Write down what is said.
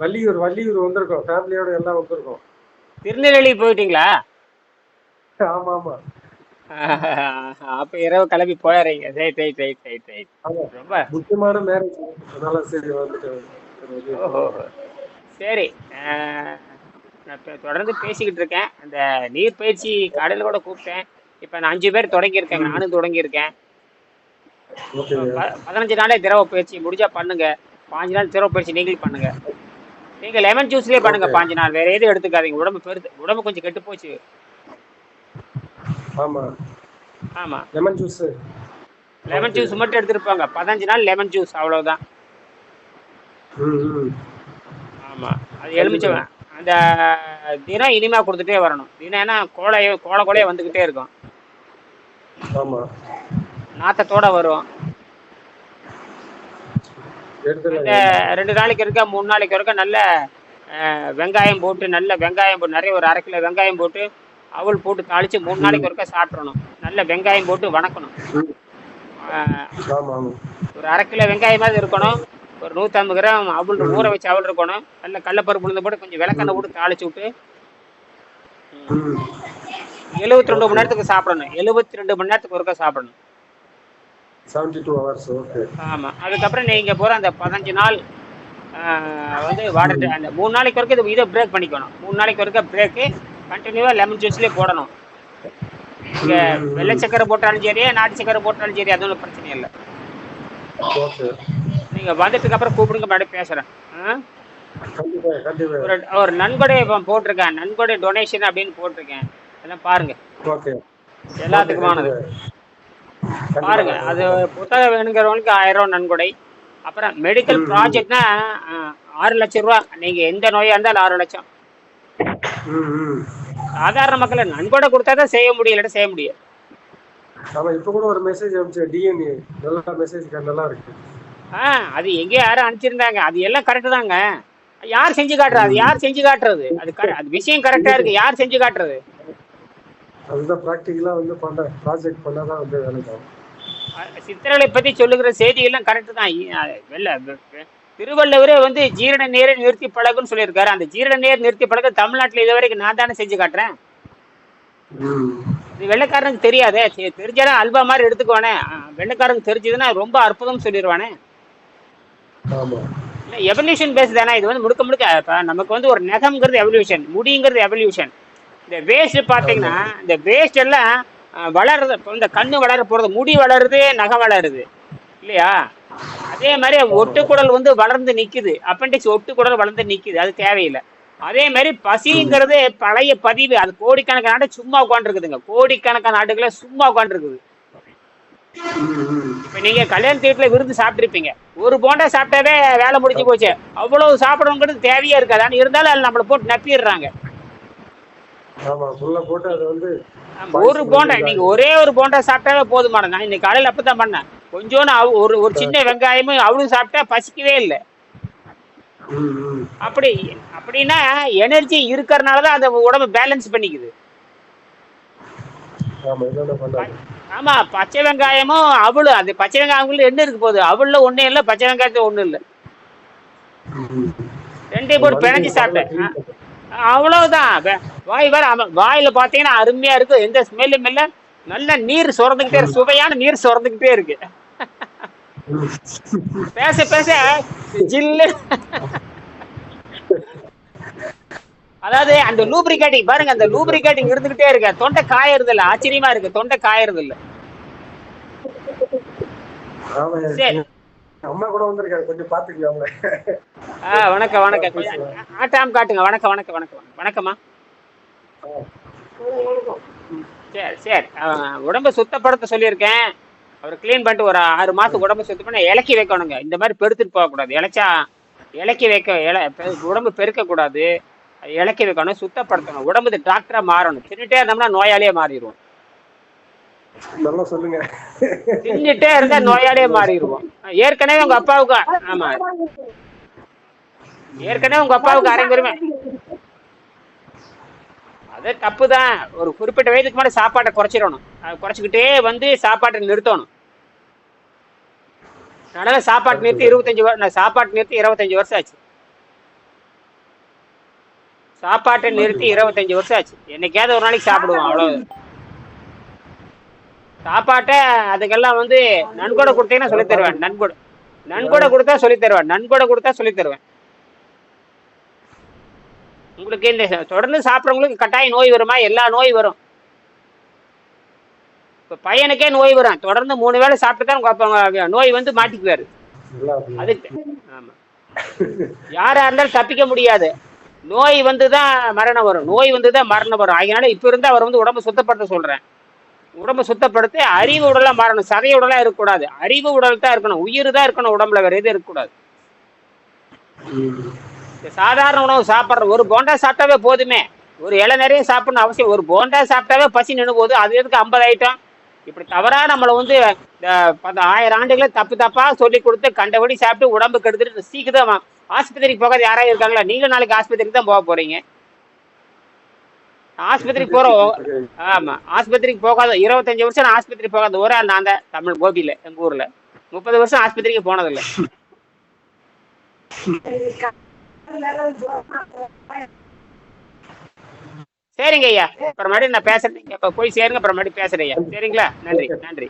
வள்ளியூர் வள்ளியூர் வந்திருக்கோம். ஃபேமிலியோட எல்லாம் வந்திருக்கோம். திருநெல்வேலி போயிட்டீங்களா? ஆமா ஆமா அப்ப இரவு கிளம்பி போயிடுறீங்க right right right right right ரொம்ப. முக்கியமான மேரேஜ் அதனால சரி வந்துட்டு ஓஹோ. சரி. தொடர்ந்து பேசிக்கிட்டு இருக்கேன். அந்த நீர் பயிற்சி கடையில் கூட கூப்பிட்டேன். இப்போ நான் அஞ்சு பேர் தொடங்கியிருக்கேன் நானும் தொடங்கியிருக்கேன். பதினஞ்சு நாளே திரவ பயிற்சி முடிஞ்சா பண்ணுங்க. பாஞ்சு நாள் திரவ பயிற்சி நீங்களும் பண்ணுங்க. நீங்க லெமன் ஜூஸ்லயே பண்ணுங்க. பாஞ்சு நாள். வேற எதுவும் எடுத்துக்காதீங்க. உடம்பு பெருத்து உடம்பு கொஞ்சம் கெட்டு போச்சு. ஆமா. ஆமா. லெமன் ஜூஸ் லெமன் ஜூஸ் மட்டும் எடுத்துருப்பாங்க. பதினஞ்சு நாள் லெமன் ஜூஸ் அவ்வளவுதான். ஆமா. அது எலுமிச்சம் அந்த தினம் இனிமே கொடுத்துட்டே வரணும். தினம் ஏன்னா கோலை கோலை கோலையே வந்துகிட்டே இருக்கும். ஆமா. நாத்தத்தோட வரும் ரெண்டு நாளைக்கு இருக்க மூணு நாளைக்கு இருக்க நல்ல வெங்காயம் போட்டு நல்ல வெங்காயம் போட்டு நிறைய ஒரு அரை கிலோ வெங்காயம் போட்டு அவல் போட்டு தாளிச்சு மூணு நாளைக்கு ஒருக்கா சாப்பிட்றணும் நல்ல வெங்காயம் போட்டு வணக்கணும். ஒரு அரை கிலோ வெங்காயமாவது இருக்கணும். ஒரு நூற்றம்பது கிராம் அவல் ஊற வச்ச அவல் இருக்கணும். நல்ல கடலப்பருப்பு உளுந்து போட்டு கொஞ்சம் விளக்கெண்ணெய் போட்டு தாளிச்சு விட்டு எழுபத்தி ரெண்டு மணி நேரத்துக்கு சாப்பிடணும். எழுபத்தி ரெண்டு மணி நேரத்துக்கு ஒருக்கா சாப்பிடணும். செவன்டி டூ ஹவர்ஸ் ஓகே ஆமாம் அதுக்கப்புறம் நீங்கள் போகிற அந்த பதினஞ்சு நாள் வந்து வாட்டர் அந்த மூணு நாளைக்கு வரைக்கும் இது இதை பிரேக் பண்ணிக்கணும். மூணு நாளைக்கு வரைக்கும் பிரேக்கு கண்டினியூவாக லெமன் ஜூஸ்லேயே போடணும். நீங்கள் வெள்ளை சக்கரை போட்டாலும் சரி நாட்டு சக்கரை போட்டாலும் சரி அது ஒன்றும் பிரச்சனை இல்லை. ஓகே நீங்கள் வந்ததுக்கு அப்புறம் கூப்பிடுங்க மறுபடியும் பேசுகிறேன் கண்டிப்பா ஒரு ஒரு நன்கொடை போட்டிருக்கேன். நன்கொடை டொனேஷன் அப்படின்னு போட்டிருக்கேன். அதெல்லாம் பாருங்க. ஓகே எல்லாத்துக்குமானது. பாருங்க அது புத்தகம் வேணுங்கிறவங்களுக்கு ஆயிரம் ரூபா நன்கொடை. அப்புறம் மெடிக்கல் ப்ராஜெக்ட்னா ஆறு லட்சம் ரூபா. நீங்க எந்த நோயா இருந்தாலும் ஆறு லட்சம். சாதாரண மக்களை நன்கொடை கொடுத்தா தான் செய்ய முடியும் இல்லாட்டி செய்ய முடியும் ஆமா இப்ப கூட ஒரு மெசேஜ் அனுப்பிச்சு டிஎன்ஏ நல்ல மெசேஜ் நல்லா இருக்கு. ஆ அது எங்கேயோ யாரும் அனுப்பிச்சிருந்தாங்க. அது எல்லாம் கரெக்டு தாங்க. யார் செஞ்சு காட்டுறது? யார் செஞ்சு காட்டுறது? அது அது விஷயம் கரெக்டா இருக்கு. யார் செஞ்சு காட்டுறது? அதுதான் ப்ராக்டிக்கலா வந்து பண்ண ப்ராஜெக்ட் பண்ணாதான் வந்து வேலைக்கு சித்திரங்களை பத்தி சொல்லுகிற செய்திகள்லாம் கரெக்டு தான். திருவள்ளுவரே வந்து ஜீரண நீரை நிறுத்தி பழகுன்னு சொல்லியிருக்காரு. அந்த ஜீரண நீர் நிறுத்தி பழக தமிழ்நாட்டுல இது வரைக்கும் நான் தானே செஞ்சு காட்டுறேன்? இது வெள்ளைக்காரனுக்கு தெரியாதே. தெரிஞ்சாலும் அல்வா மாதிரி எடுத்துக்குவானே. வெள்ளைக்காரனுக்கு தெரிஞ்சதுன்னா ரொம்ப அற்புதம் சொல்லிடுவானே எவல்யூஷன் பேஸ் தானே. இது வந்து முழுக்க முழுக்க நமக்கு வந்து ஒரு நகம்ங்கிறது எவல்யூஷன் முடிங்கிறது எவல்யூஷன் இந்த வேஸ்ட் பார்த்தீங்கன்னா இந்த வேஸ்ட் எல்லாம் வளருது. இப்போ இந்த கண்ணு வளர போகிறது முடி வளருது நகை வளருது. இல்லையா? அதே மாதிரி ஒட்டுக்குடல் வந்து வளர்ந்து நிற்குது அப்பண்டிக்ஸ் ஒட்டுக்குடல் வளர்ந்து நிற்குது அது தேவையில்லை. அதே மாதிரி பசிங்கிறது பழைய பதிவு. அது கோடிக்கணக்கான நாடு சும்மா உட்காந்துருக்குதுங்க கோடிக்கணக்கான நாடுகளை சும்மா உட்காந்துருக்குது இப்போ நீங்கள் இப்ப நீங்க கல்யாண வீட்டுல விருந்து சாப்பிட்டுருப்பீங்க. ஒரு போண்டா சாப்பிட்டாவே வேலை முடிஞ்சு போச்சு. அவ்வளவு சாப்பிடணுங்கிறது தேவையா இருக்காது. ஆனால் இருந்தாலும் அதில் நம்மளை போட்டு நப்பிடுறாங்க. ஆமா ஃபுல்லா போட்டு அது வந்து ஆமா, ஒரு போண்டா நீங்க ஒரே ஒரு போண்டா சாப்பிட்டாவே போதுமானது. நான் இன்னைக்கு காலையில அப்பதான் பண்ணேன். அவ- ஒரு ஒரு சின்ன வெங்காயமும் அவளும் சாப்பிட்டா பசிக்கவே இல்லை. அப்படி அப்படின்னா எனர்ஜி இருக்கறனால தான் அந்த உடம்பு பேலன்ஸ் பண்ணிக்குது. ஆமா பச்சை வெங்காயமும் அவளும் அது பச்சை வெங்காயங்களும் என்ன இருக்கு போகுது? அவளுல ஒண்ணும் இல்லை பச்சை வெங்காயத்துல ஒண்ணும் இல்லை. ம் ரெண்டையும் போட்டு பிணைஞ்சு சாப்பிட்டேன். அவ்வளவுதான். வாய் வேற வாயில பாத்தீங்கன்னா அருமையா இருக்கு. எந்த ஸ்மெல்லும் இல்ல. நல்ல நீர் சுரந்துகிட்டே இருக்கு. சுவையான நீர் சுரந்துகிட்டே இருக்கு. பேச பேச ஜில்லு. அதாவது அந்த லூப்ரிகேட்டிங் பாருங்க அந்த லூப்ரிகேட்டிங் இருந்துகிட்டே இருக்கு. தொண்டை காயறது இல்ல ஆச்சரியமா இருக்கு. தொண்டை காயறது இல்ல சரி. அம்மா கூட வந்திருக்காரு கொஞ்சம் பாத்துக்கலாம் ஆ வணக்கம் வணக்கம். கொஞ்சம் ஆட்டாம் காட்டுங்க. வணக்கம் வணக்கம் வணக்கம். வணக்கம்மா. சரி சரி. உடம்ப சுத்தப்படுத்த சொல்லியிருக்கேன். அவர் க்ளீன் பண்ணிட்டு ஒரு ஆறு மாசம் உடம்ப சுத்தம் பண்ண இலக்கி வைக்கணுங்க. இந்த மாதிரி பெருத்துட்டு போகக்கூடாது. இளைச்சா இலக்கி வைக்க இல உடம்பு பெருக்கக்கூடாது. இலக்கி வைக்கணும் சுத்தப்படுத்தணும். உடம்பு டாக்டராக மாறணும். தின்னுட்டே இருந்தோம்னா நோயாளியே மாறிடுவோம். நல்லா சொல்லுங்க. தின்னுட்டே இருந்தா நோயாளியே மாறிடுவோம். ஏற்கனவே உங்க அப்பாவுக்கு ஆமா. ஏற்கனவே உங்க அப்பாவுக்கு அரைங்குருமே அது தப்பு தான் ஒரு குறிப்பிட்ட வயதுக்கு மேலே சாப்பாட்டை குறைச்சிடணும். குறைச்சிக்கிட்டே வந்து சாப்பாட்டை நிறுத்தணும். அதனால சாப்பாட்டு நிறுத்தி இருபத்தஞ்சு வருஷம் சாப்பாட்டு நிறுத்தி இருபத்தஞ்சு வருஷம் ஆச்சு. சாப்பாட்டை நிறுத்தி இருபத்தஞ்சு வருஷம் ஆச்சு. என்னைக்காவது ஒரு நாளைக்கு சாப்பிடுவோம் அவ்வளோ சாப்பாட்டை அதுக்கெல்லாம் வந்து நன்கொடை கொடுத்தீங்கன்னா சொல்லித் தருவேன். நன்கொடை நன்கொடை கொடுத்தா சொல்லித் தருவேன். நன்கொடை கொடுத்தா சொல்லித் தருவேன். உங்களுக்கு இந்த தொடர்ந்து சாப்பிட்றவங்களுக்கு கட்டாய நோய் வருமா? எல்லா நோய் வரும். இப்போ பையனுக்கே நோய் வரும். தொடர்ந்து மூணு வேளை சாப்பிட்டு தான் நோய் வந்து மாட்டிக்குவாரு. நல்லா இருக்கு. அது ஆமா. யாரா இருந்தாலும் தப்பிக்க முடியாது. நோய் வந்து தான் மரணம் வரும். நோய் வந்து தான் மரணம் வரும். அதனால இப்போ இருந்து அவர் வந்து உடம்பு சுத்தப்படுத்த சொல்றேன். உடம்பு சுத்தப்படுத்தி அறிவு உடலாக மாறணும். சதை உடலாக இருக்கக்கூடாது. அறிவு உடல் தான் இருக்கணும். உயிர் தான் இருக்கணும் உடம்புல. வேற எதுவும் இருக்கக்கூடாது. சாதாரண உணவு சாப்பிட்ற ஒரு போண்டா சாப்பிட்டாவே போதுமே. ஒரு இலை நிறைய சாப்பிடணும் அவசியம். ஒரு போண்டா சாப்பிட்டாவே பசி நின்று போது அது எதுக்கு ஐம்பது ஐட்டம்? இப்படி தவறாக நம்மளை வந்து இந்த பத்து ஆயிரம் ஆண்டுகளை தப்பு தப்பாக சொல்லி கொடுத்து கண்டபடி சாப்பிட்டு உடம்பு கெடுத்துட்டு சீக்கிரம் ஆஸ்பத்திரிக்கு போகாது யாராவது இருக்காங்களா? நீங்களும் நாளைக்கு ஆஸ்பத்திரிக்கு தான் போக போகிறீங்க ஆஸ்பத்திரிக்கு போறோம் ஆமா ஆஸ்பத்திரிக்கு போகாத இருபத்தஞ்சு வருஷம் நான் ஆஸ்பத்திரி போகாத ஒரு ஆள் நான் தான் தமிழ் கோபியில எங்க ஊர்ல. முப்பது வருஷம் ஆஸ்பத்திரிக்கு போனதில்லை. சரிங்க ஐயா அப்புறமேட்டு நான் பேசுறேன். இப்ப போய் சேருங்க அப்புறமேட்டு பேசுறேன் ஐயா. சரிங்களா? நன்றி நன்றி.